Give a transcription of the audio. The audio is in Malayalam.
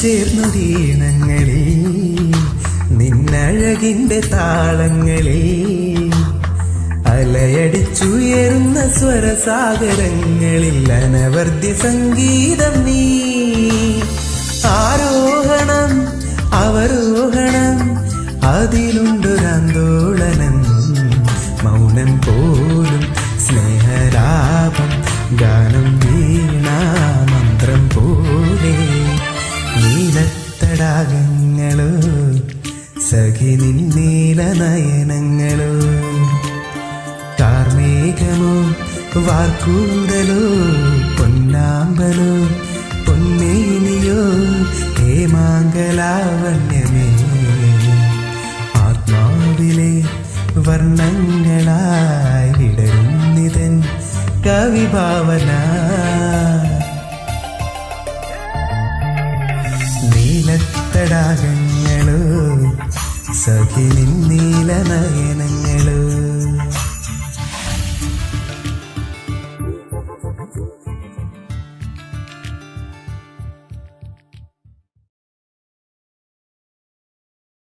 ചേർന്നൊരീണങ്ങളിൽ നിന്നഴകിന്റെ താളങ്ങളെ അലയടിച്ചുയരുന്ന സ്വരസാഗരങ്ങളിൽ അനവർദ്ധ്യ സംഗീതം നീ. ആരോഹണം അവരോഹണം അതിലുണ്ടൊരാന്തോളനം മൗനം പോലും സ്നേഹരാപം നീലത്തടാകങ്ങളോ സഖി നിന്നീല നയനങ്ങളോ. കാർമേഘമോ പൊന്നാമ്പലോ പൊന്നേനിയോ ഹേമാങ്കലാവണ്യമേ ആത്മാവിലെ വർണങ്ങളായി വിടരുന്നിതൻ കവിഭാവന നീലത്തടാകങ്ങളോ സഖി നീല നയനങ്ങളോ.